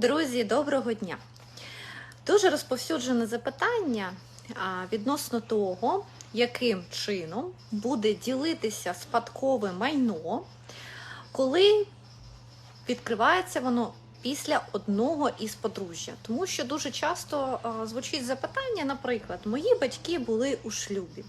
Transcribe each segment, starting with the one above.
Друзі, доброго дня! Дуже розповсюджене запитання відносно того, яким чином буде ділитися спадкове майно, коли відкривається воно після одного із подружжя. Тому що дуже часто звучить запитання, наприклад, мої батьки були у шлюбі.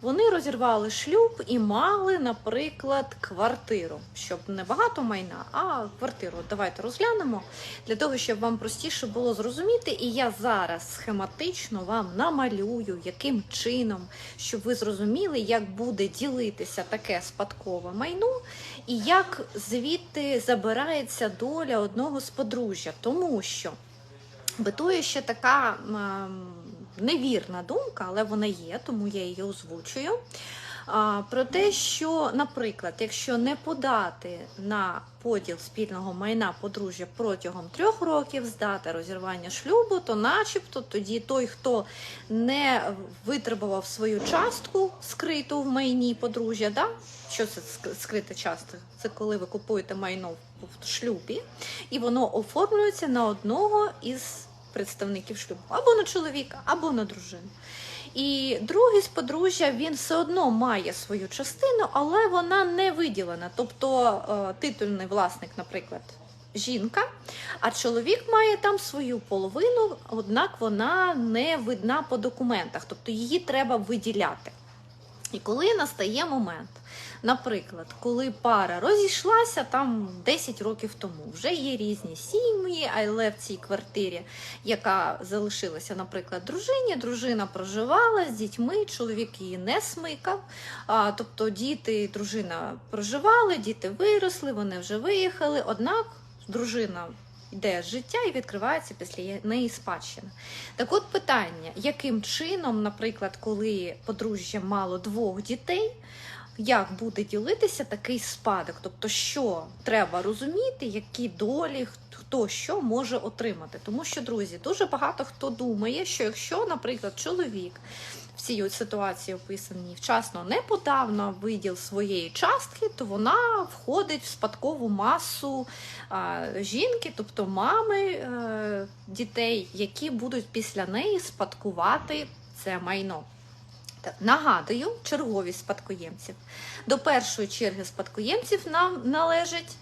Вони розірвали шлюб і мали, наприклад, квартиру, щоб не багато майна, а квартиру. Давайте розглянемо для того, щоб вам простіше було зрозуміти. І я зараз схематично вам намалюю, яким чином, щоб ви зрозуміли, як буде ділитися таке спадкове майно, і як звідти забирається доля одного з подружжя, тому що. Битує ще така ем, невірна думка, але вона є, тому я її озвучую. Про те, що, наприклад, якщо не подати на поділ спільного майна подружжя протягом трьох років з дати розірвання шлюбу, то начебто тоді той, хто не витребував свою частку скриту в майні подружжя, да? що це ск- скрита частка? Це коли ви купуєте майно в шлюбі, і воно оформлюється на одного із представників шлюбу, або на чоловіка, або на дружину. І другий з подружжя він все одно має свою частину, але вона не виділена. Тобто е, титульний власник, наприклад, жінка, а чоловік має там свою половину, однак вона не видна по документах, тобто її треба виділяти. І коли настає момент, наприклад, коли пара розійшлася там 10 років тому, вже є різні сім'ї, але в цій квартирі, яка залишилася, наприклад, дружині, дружина проживала з дітьми, чоловік її не смикав. А, тобто діти дружина проживали, діти виросли, вони вже виїхали. Однак дружина йде життя і відкривається після неї спадщина. Так от питання, яким чином, наприклад, коли подружжя мало двох дітей, як буде ділитися такий спадок? Тобто, що треба розуміти, які долі, хто що може отримати. Тому що, друзі, дуже багато хто думає, що якщо, наприклад, чоловік цій ситуації описаній вчасно не подав на виділ своєї частки, то вона входить в спадкову масу жінки, тобто мами е, дітей, які будуть після неї спадкувати це майно. Нагадую, черговість спадкоємців. До першої черги спадкоємців нам належить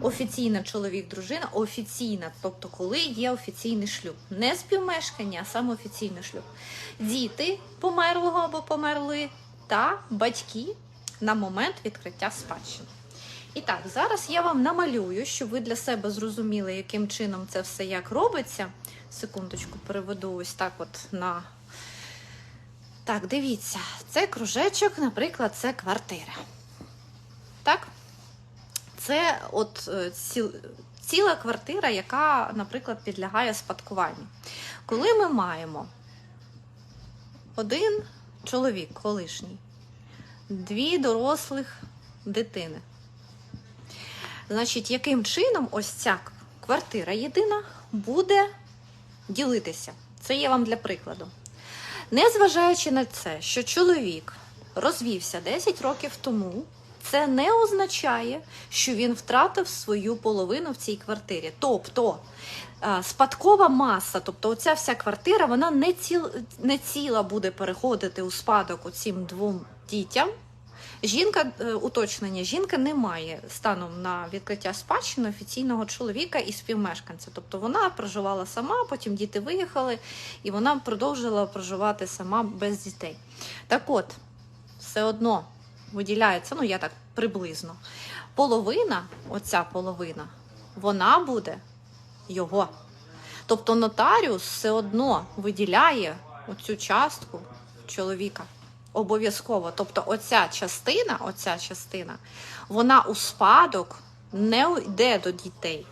офіційна чоловік-дружина, офіційна, тобто коли є офіційний шлюб. Не співмешкання, а саме офіційний шлюб. Діти померлого або померли та батьки на момент відкриття спадщини. І так, зараз я вам намалюю, щоб ви для себе зрозуміли, яким чином це все як робиться. Секундочку, переведу ось так от на. Так, дивіться, це кружечок, наприклад, це квартира. Так? Це от е, ціл, ціла квартира, яка, наприклад, підлягає спадкуванню. Коли ми маємо один чоловік колишній, дві дорослих дитини. Значить, яким чином ось ця квартира єдина буде ділитися? Це є вам для прикладу. Незважаючи на це, що чоловік розвівся 10 років тому, це не означає, що він втратив свою половину в цій квартирі. Тобто е, спадкова маса, тобто оця вся квартира, вона не, ціл, не ціла буде переходити у спадок оцим двом дітям. Жінка, е, уточнення, жінка не має станом на відкриття спадщини офіційного чоловіка і співмешканця. Тобто вона проживала сама, потім діти виїхали, і вона продовжила проживати сама без дітей. Так от, все одно виділяється, ну я так приблизно. Половина, оця половина, вона буде його. Тобто нотаріус все одно виділяє оцю частку чоловіка. Обов'язково. Тобто, оця частина, оця частина, вона у спадок не йде до дітей.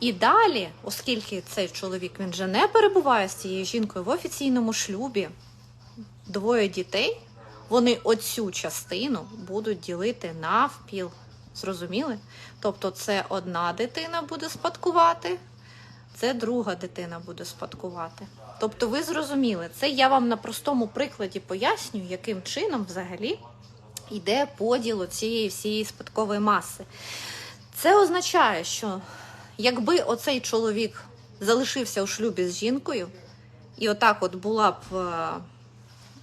І далі, оскільки цей чоловік він вже не перебуває з цією жінкою в офіційному шлюбі, двоє дітей, вони оцю частину будуть ділити навпіл. Зрозуміли? Тобто, це одна дитина буде спадкувати, це друга дитина буде спадкувати. Тобто, ви зрозуміли, це я вам на простому прикладі пояснюю, яким чином взагалі йде поділ цієї всієї спадкової маси. Це означає, що якби оцей чоловік залишився у шлюбі з жінкою, і отак от була б е,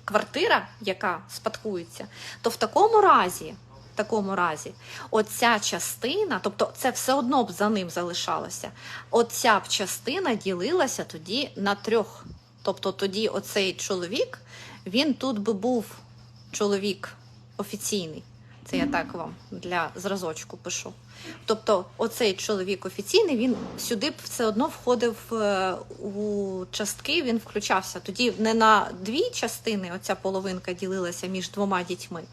квартира, яка спадкується, то в такому разі, в такому разі, оця частина, тобто це все одно б за ним залишалося, оця б частина ділилася тоді на трьох. Тобто тоді оцей чоловік, він тут би був чоловік офіційний. Це я так вам для зразочку пишу. Тобто, оцей чоловік офіційний, він сюди б все одно входив е, у частки, він включався. Тоді не на дві частини оця половинка ділилася між двома дітьми,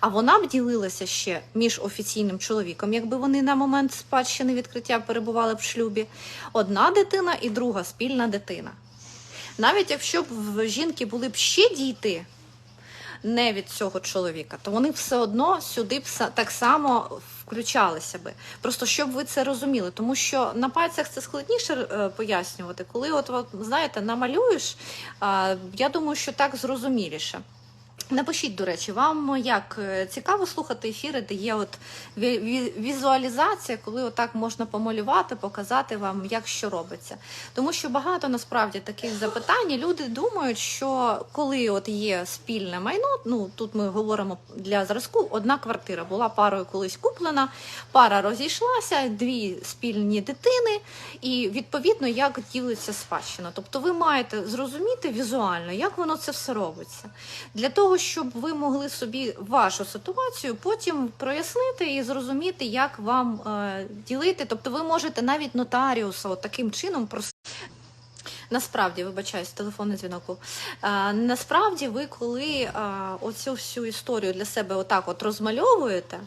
а вона б ділилася ще між офіційним чоловіком, якби вони на момент спадщини відкриття перебували в шлюбі. Одна дитина і друга спільна дитина. Навіть якщо б в жінки були б ще діти, не від цього чоловіка, то вони все одно сюди б так само включалися би. Просто щоб ви це розуміли, тому що на пальцях це складніше е, пояснювати. Коли от, знаєте, намалюєш, я думаю, що так зрозуміліше. Напишіть, до речі, вам як е, цікаво слухати ефіри, де є от ві- ві- візуалізація, коли отак можна помалювати, показати вам, як що робиться. Тому що багато насправді таких запитань. Люди думають, що коли от є спільне майно, ну тут ми говоримо для зразку, одна квартира була парою колись куплена, пара розійшлася, дві спільні дитини, і відповідно як ділиться спадщина. Тобто ви маєте зрозуміти візуально, як воно це все робиться. Для того, щоб ви могли собі вашу ситуацію потім прояснити і зрозуміти, як вам е, ділити. Тобто ви можете навіть нотаріуса от таким чином прос... Насправді, вибачаюсь, телефонний дзвінок. А, насправді, ви коли а, оцю всю історію для себе отак от розмальовуєте,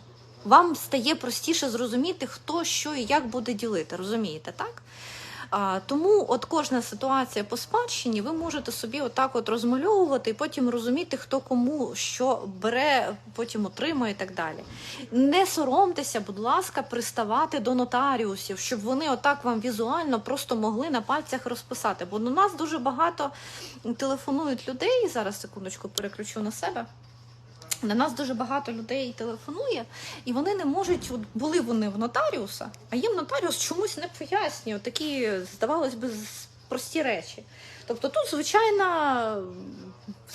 вам стає простіше зрозуміти, хто що і як буде ділити. Розумієте, так? Тому от кожна ситуація по спадщині ви можете собі отак от розмальовувати і потім розуміти, хто кому що бере, потім отримує і так далі. Не соромтеся, будь ласка, приставати до нотаріусів, щоб вони отак вам візуально просто могли на пальцях розписати. Бо до нас дуже багато телефонують людей. Зараз секундочку переключу на себе. На нас дуже багато людей телефонує, і вони не можуть, от були вони в нотаріуса, а їм нотаріус чомусь не пояснює такі, здавалось би, прості речі. Тобто тут звичайна,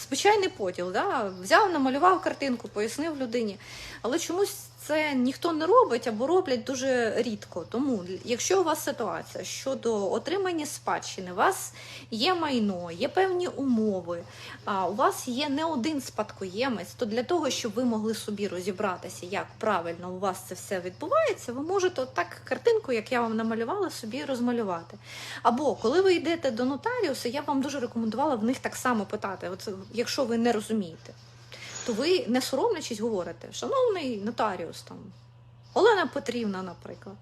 звичайний поділ, да? взяв, намалював картинку, пояснив людині. Але чомусь це ніхто не робить або роблять дуже рідко. Тому, якщо у вас ситуація щодо отримання спадщини, у вас є майно, є певні умови, а у вас є не один спадкоємець, то для того, щоб ви могли собі розібратися, як правильно у вас це все відбувається, ви можете так картинку, як я вам намалювала, собі розмалювати. Або коли ви йдете до нотаріуса, я вам дуже рекомендувала в них так само питати, от, якщо ви не розумієте, то ви не соромлячись говорите, шановний нотаріус, там Олена Петрівна, наприклад.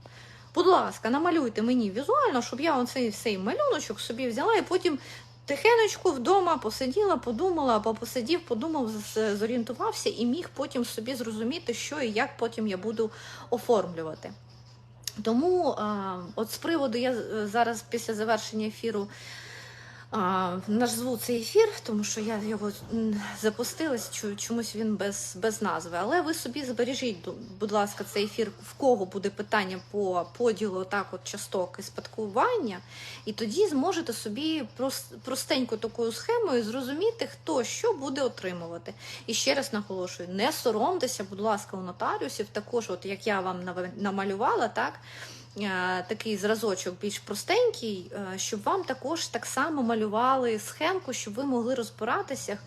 Будь ласка, намалюйте мені візуально, щоб я оцей цей малюночок собі взяла і потім тихенечко вдома посиділа, подумала, або посидів, подумав, зорієнтувався і міг потім собі зрозуміти, що і як потім я буду оформлювати. Тому от з приводу я зараз після завершення ефіру назву цей ефір, тому що я його м, запустила, чу- чомусь він без, без назви. Але ви собі збережіть, будь ласка, цей ефір, в кого буде питання по поділу так от часток і спадкування, і тоді зможете собі прос- простенько такою схемою зрозуміти, хто що буде отримувати. І ще раз наголошую: не соромтеся, будь ласка, у нотаріусів, також, от як я вам намалювала, так. Такий зразочок більш простенький, щоб вам також так само малювали схемку, щоб ви могли розбиратися,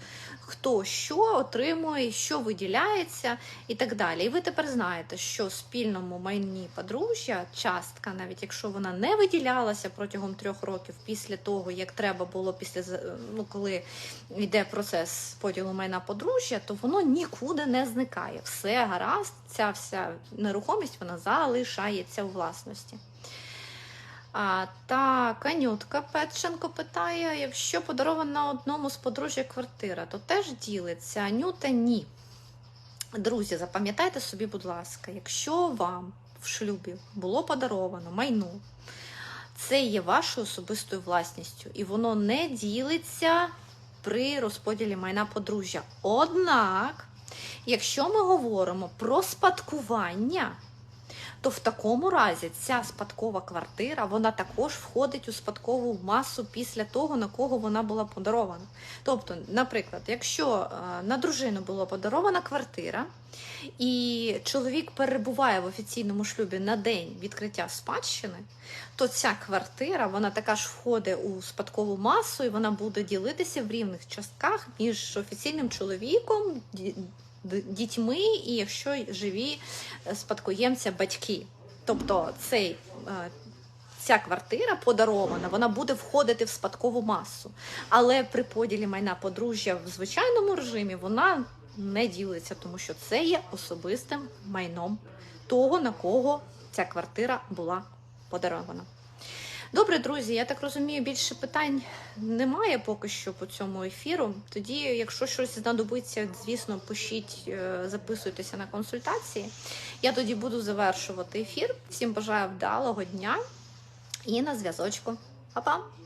хто що отримує, що виділяється і так далі. І ви тепер знаєте, що спільному майні подружжя частка, навіть якщо вона не виділялася протягом трьох років після того, як треба було після ну, коли йде процес поділу майна подружжя, то воно нікуди не зникає. Все гаразд, ця вся нерухомість вона залишається у власності. А, так, Анютка Петченко питає: якщо подарована одному з подружжя квартира, то теж ділиться. Анюта ні. Друзі, запам'ятайте собі, будь ласка, якщо вам в шлюбі було подаровано майно, це є вашою особистою власністю, і воно не ділиться при розподілі майна подружжя. Однак, якщо ми говоримо про спадкування, то в такому разі ця спадкова квартира вона також входить у спадкову масу після того, на кого вона була подарована. Тобто, наприклад, якщо е, на дружину була подарована квартира, і чоловік перебуває в офіційному шлюбі на день відкриття спадщини, то ця квартира вона така ж входить у спадкову масу, і вона буде ділитися в рівних частках між офіційним чоловіком, дітьми і якщо живі е, спадкоємця батьки. Тобто цей. е, Ця квартира подарована, вона буде входити в спадкову масу. Але при поділі майна подружжя в звичайному режимі вона не ділиться, тому що це є особистим майном того, на кого ця квартира була подарована. Добре, друзі, я так розумію, більше питань немає поки що по цьому ефіру. Тоді, якщо щось знадобиться, звісно, пишіть, е, записуйтеся на консультації. Я тоді буду завершувати ефір. Всім бажаю вдалого дня і на зв'язочку. Па-па!